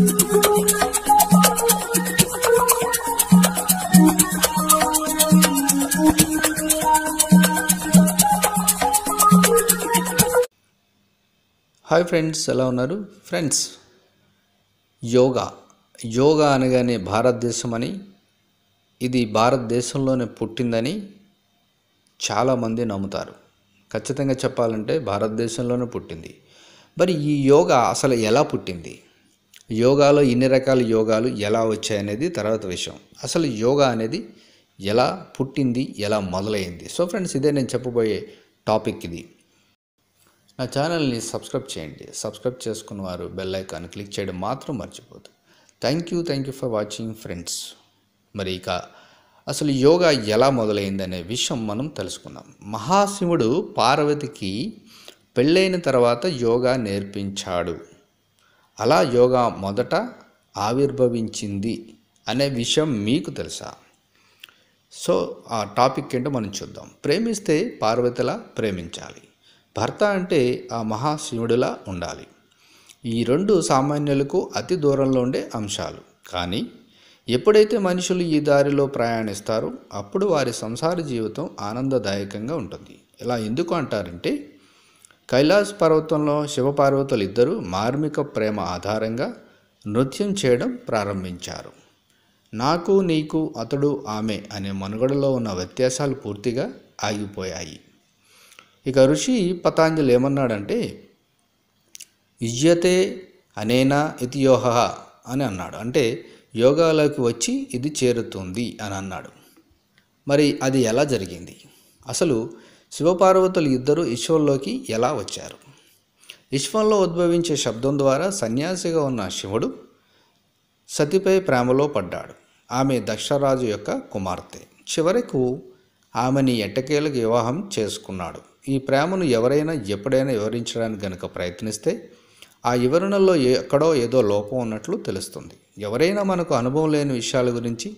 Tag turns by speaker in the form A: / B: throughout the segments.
A: Hi friends ఎలా ఉన్నారు? Friends yoga. Yoga అనగానే భారతదేశం అని ఇది భారతదేశంలోనే పుట్టిందని చాలామంది నమ్ముతారు. ఖచ్చితంగా చెప్పాలంటే భారతదేశంలోనే పుట్టింది. మరి ఈ యోగా అసలు ఎలా పుట్టింది? యోగాలో ఇన్ని రకాల యోగాలు ఎలా వచ్చాయనేది తర్వాత విషయం. అసలు యోగా అనేది ఎలా పుట్టింది ఎలా మొదలైంది? సో ఫ్రెండ్స్ ఇదే నేను చెప్పబోయే టాపిక్ ఇది. నా ఛానల్ని సబ్స్క్రైబ్ చేయండి. సబ్స్క్రైబ్ చేసుకున్న వారు బెల్ ఐకాన్ క్లిక్ చేయడం మాత్రం మర్చిపోదు thank you thank you for watching friends. మరి ఇక అసలు యోగా ఎలా మొదలైందనే విషయం మనం తెలుసుకుందాం. మహాశివుడు పార్వతికి పెళ్ళైన తర్వాత యోగా నేర్పించాడు. అలా యోగా మొదట ఆవిర్భవించింది అనే విషయం మీకు తెలుసా? సో ఆ టాపిక్ ఏంటో మనం చూద్దాం. ప్రేమిస్తే పార్వతిలా ప్రేమించాలి. భర్త అంటే ఆ మహాశివుడిలా ఉండాలి. ఈ రెండు సామాన్యులకు అతి దూరంలో ఉండే అంశాలు. కానీ ఎప్పుడైతే మనుషులు ఈ దారిలో ప్రయాణిస్తారో అప్పుడు వారి సంసార జీవితం ఆనందదాయకంగా ఉంటుంది. ఇలా ఎందుకు అంటారంటే కైలాస్ పర్వతంలో శివపార్వతులు ఇద్దరు మార్మిక ప్రేమ ఆధారంగా నృత్యం చేయడం ప్రారంభించారు. నాకు నీకు అతడు ఆమె అనే మనుగడలో ఉన్న వ్యత్యాసాలు పూర్తిగా ఆగిపోయాయి. ఇక ఋషి పతాంజలి ఏమన్నాడంటే ఇజ్యతే అనేనా ఇది యోహ అని అన్నాడు. అంటే యోగాలోకి వచ్చి ఇది చేరుతుంది అని అన్నాడు. మరి అది ఎలా జరిగింది? అసలు శివపార్వతులు ఇద్దరు ఈశ్వరులోకి ఎలా వచ్చారు? విశ్వంలో ఉద్భవించే శబ్దం ద్వారా సన్యాసిగా ఉన్న శివుడు సతిపై ప్రేమలో పడ్డాడు. ఆమె దక్షరాజు యొక్క కుమార్తె. చివరకు ఆమెని ఎట్టకేలకు వివాహం చేసుకున్నాడు. ఈ ప్రేమను ఎవరైనా ఎప్పుడైనా వివరించడానికి గనుక ప్రయత్నిస్తే ఆ వివరణలో ఎక్కడో ఏదో లోపం ఉన్నట్లు తెలుస్తుంది. ఎవరైనా మనకు అనుభవం లేని విషయాల గురించి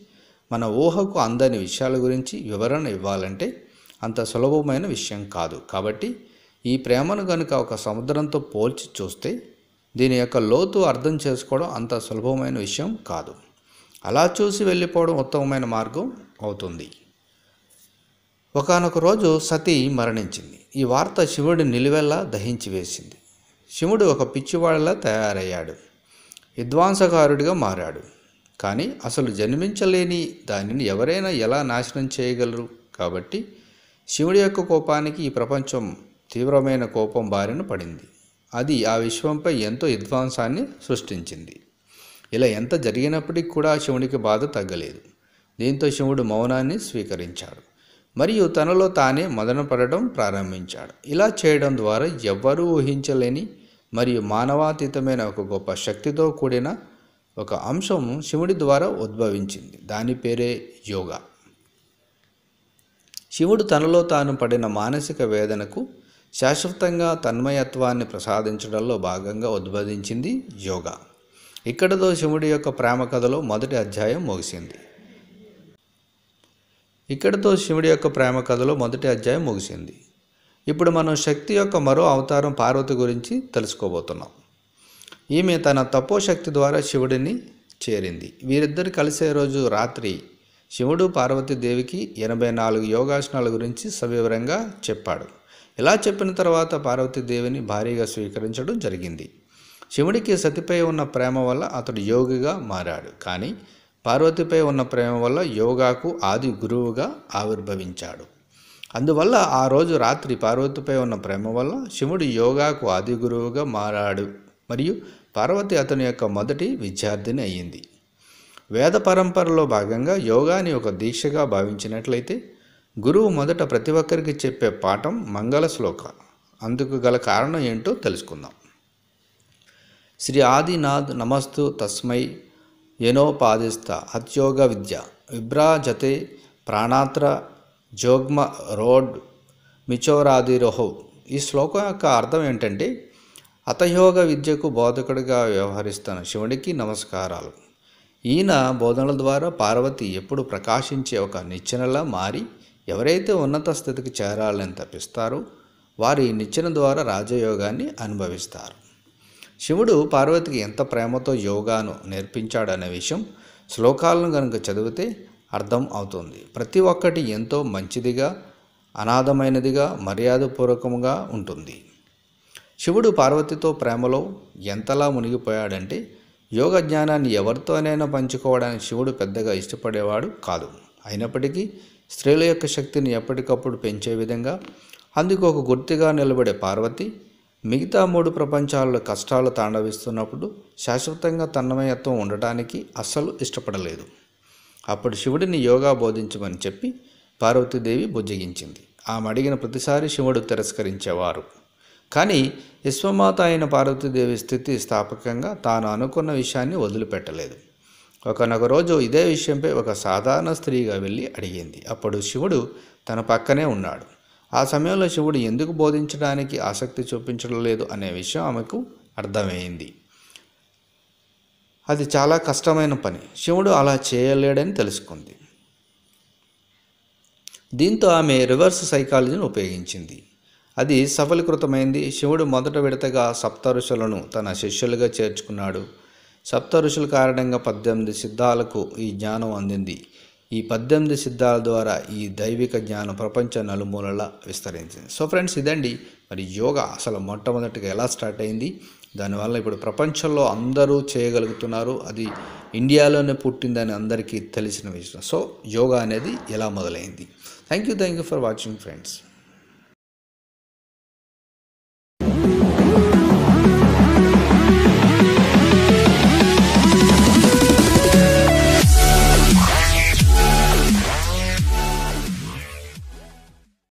A: మన ఊహకు అందని విషయాల గురించి వివరణ ఇవ్వాలంటే అంత సులభమైన విషయం కాదు. కాబట్టి ఈ ప్రేమను కనుక ఒక సముద్రంతో పోల్చి చూస్తే దీని యొక్క లోతు అర్థం చేసుకోవడం అంత సులభమైన విషయం కాదు. అలా చూసి వెళ్ళిపోవడం ఉత్తమమైన మార్గం అవుతుంది. ఒకనొక రోజు సతి మరణించింది. ఈ వార్త శివుడి నిలువెల్లా దహించి వేసింది. శివుడు ఒక పిచ్చివాడిలా తయారయ్యాడు. విద్వాంసకారుడిగా మారాడు. కానీ అసలు జన్మించలేని దానిని ఎవరైనా ఎలా నాశనం చేయగలరు? కాబట్టి శివుడి యొక్క కోపానికి ఈ ప్రపంచం తీవ్రమైన కోపం బారిన పడింది. అది ఆ విశ్వంపై ఎంతో విధ్వంసాన్ని సృష్టించింది. ఇలా ఎంత జరిగినప్పటికీ కూడా శివునికి బాధ తగ్గలేదు. దీంతో శివుడు మౌనాన్ని స్వీకరించాడు. మరియు తనలో తానే మదనపడడం ప్రారంభించాడు. ఇలా చేయడం ద్వారా ఎవ్వరూ ఊహించలేని మరియు మానవాతీతమైన ఒక గొప్ప శక్తితో కూడిన ఒక అంశం శివుడి ద్వారా ఉద్భవించింది. దాని పేరే యోగా. శివుడు తనలో తాను పడిన మానసిక వేదనకు శాశ్వతంగా తన్మయత్వాన్ని ప్రసాదించడంలో భాగంగా ఉద్భవించింది యోగా. ఇక్కడతో శివుడి యొక్క ప్రేమ కథలో మొదటి అధ్యాయం ముగిసింది. ఇక్కడతో శివుడి యొక్క ప్రేమ కథలో మొదటి అధ్యాయం ముగిసింది. ఇప్పుడు మనం శక్తి యొక్క మరో అవతారం పార్వతి గురించి తెలుసుకోబోతున్నాం. ఈమె తన తపోశక్తి ద్వారా శివుడిని చేరింది. వీరిద్దరు కలిసే రోజు రాత్రి శివుడు పార్వతీదేవికి ఎనభై నాలుగు యోగాసనాల గురించి సవివరంగా చెప్పాడు. ఇలా చెప్పిన తర్వాత పార్వతీదేవిని భారీగా స్వీకరించడం జరిగింది. శివుడికి సతిపై ఉన్న ప్రేమ వల్ల అతడు యోగిగా మారాడు. కానీ పార్వతిపై ఉన్న ప్రేమ వల్ల యోగాకు ఆది గురువుగా ఆవిర్భవించాడు. అందువల్ల ఆ రోజు రాత్రి పార్వతిపై ఉన్న ప్రేమ వల్ల శివుడు యోగాకు ఆది గురువుగా మారాడు. మరియు పార్వతి అతని యొక్క మొదటి విద్యార్థిని అయ్యింది. వేద పరంపరలో భాగంగా యోగాని ఒక దీక్షగా భావించినట్లయితే గురువు మొదట ప్రతి ఒక్కరికి చెప్పే పాఠం మంగళ శ్లోక. అందుకు గల కారణం ఏంటో తెలుసుకుందాం. శ్రీ ఆదినాథ్ నమస్తు తస్మై యనోపాదిస్త అత్యోగ విద్య విభ్రాజతే ప్రాణాత్ర జోగ్మ రోడ్ మిచోరాదిరోహో. ఈ శ్లోకం యొక్క అర్థం ఏంటంటే హతయోగ విద్యకు బోధకుడిగా వ్యవహరిస్తున్న శివుడికి నమస్కారాలు. ఈయన బోధనల ద్వారా పార్వతి ఎప్పుడు ప్రకాశించే ఒక నిచ్చెనలా మారి ఎవరైతే ఉన్నత స్థితికి చేరాలని తప్పిస్తారో వారి నిచ్చెన ద్వారా రాజయోగాన్ని అనుభవిస్తారు. శివుడు పార్వతికి ఎంత ప్రేమతో యోగాను నేర్పించాడనే విషయం శ్లోకాలను కనుక చదివితే అర్థం అవుతుంది. ప్రతి ఒక్కటి ఎంతో మంచిదిగా అనాథమైనదిగా మర్యాదపూర్వకంగా ఉంటుంది. శివుడు పార్వతితో ప్రేమలో ఎంతలా మునిగిపోయాడంటే యోగ జ్ఞానాన్ని ఎవరితోనైనా పంచుకోవడానికి శివుడు పెద్దగా ఇష్టపడేవాడు కాదు. అయినప్పటికీ స్త్రీల యొక్క శక్తిని ఎప్పటికప్పుడు పెంచే విధంగా అందుకు ఒక గుర్తుగా నిలబడే పార్వతి మిగతా మూడు ప్రపంచాల్లో కష్టాలు తాండవిస్తున్నప్పుడు శాశ్వతంగా తన్మయత్వం ఉండటానికి అస్సలు ఇష్టపడలేదు. అప్పుడు శివుడిని యోగా బోధించమని చెప్పి పార్వతీదేవి బుజ్జగించింది. ఆమె అడిగిన ప్రతిసారి శివుడు తిరస్కరించేవారు. కానీ విశ్వమాత అయిన పార్వతీదేవి స్థితి స్థాపకంగా తాను అనుకున్న విషయాన్ని వదిలిపెట్టలేదు. ఒకనొక రోజు ఇదే విషయంపై ఒక సాధారణ స్త్రీగా వెళ్ళి అడిగింది. అప్పుడు శివుడు తన పక్కనే ఉన్నాడు. ఆ సమయంలో శివుడు ఎందుకు బోధించడానికి ఆసక్తి చూపించడం లేదు అనే విషయం ఆమెకు అర్థమైంది. అది చాలా కష్టమైన పని. శివుడు అలా చేయలేడని తెలుసుకుంది. దీంతో ఆమె రివర్స్ సైకాలజీని ఉపయోగించింది. అది సఫలీకృతమైంది. శివుడు మొదట విడతగా సప్త ఋషులను తన శిష్యులుగా చేర్చుకున్నాడు. సప్త ఋషుల కారణంగా పద్దెనిమిది సిద్ధాలకు ఈ జ్ఞానం అందింది. ఈ పద్దెనిమిది సిద్ధాల ద్వారా ఈ దైవిక జ్ఞానం ప్రపంచ నలుమూలలా విస్తరించింది. సో ఫ్రెండ్స్ ఇదండి. మరి యోగా అసలు మొట్టమొదటిగా ఎలా స్టార్ట్ అయింది? దానివల్ల ఇప్పుడు ప్రపంచంలో అందరూ చేయగలుగుతున్నారు. అది ఇండియాలోనే పుట్టిందని అందరికీ తెలిసిన విషయం. సో యోగా అనేది ఎలా మొదలైంది? Thank you thank you for watching friends.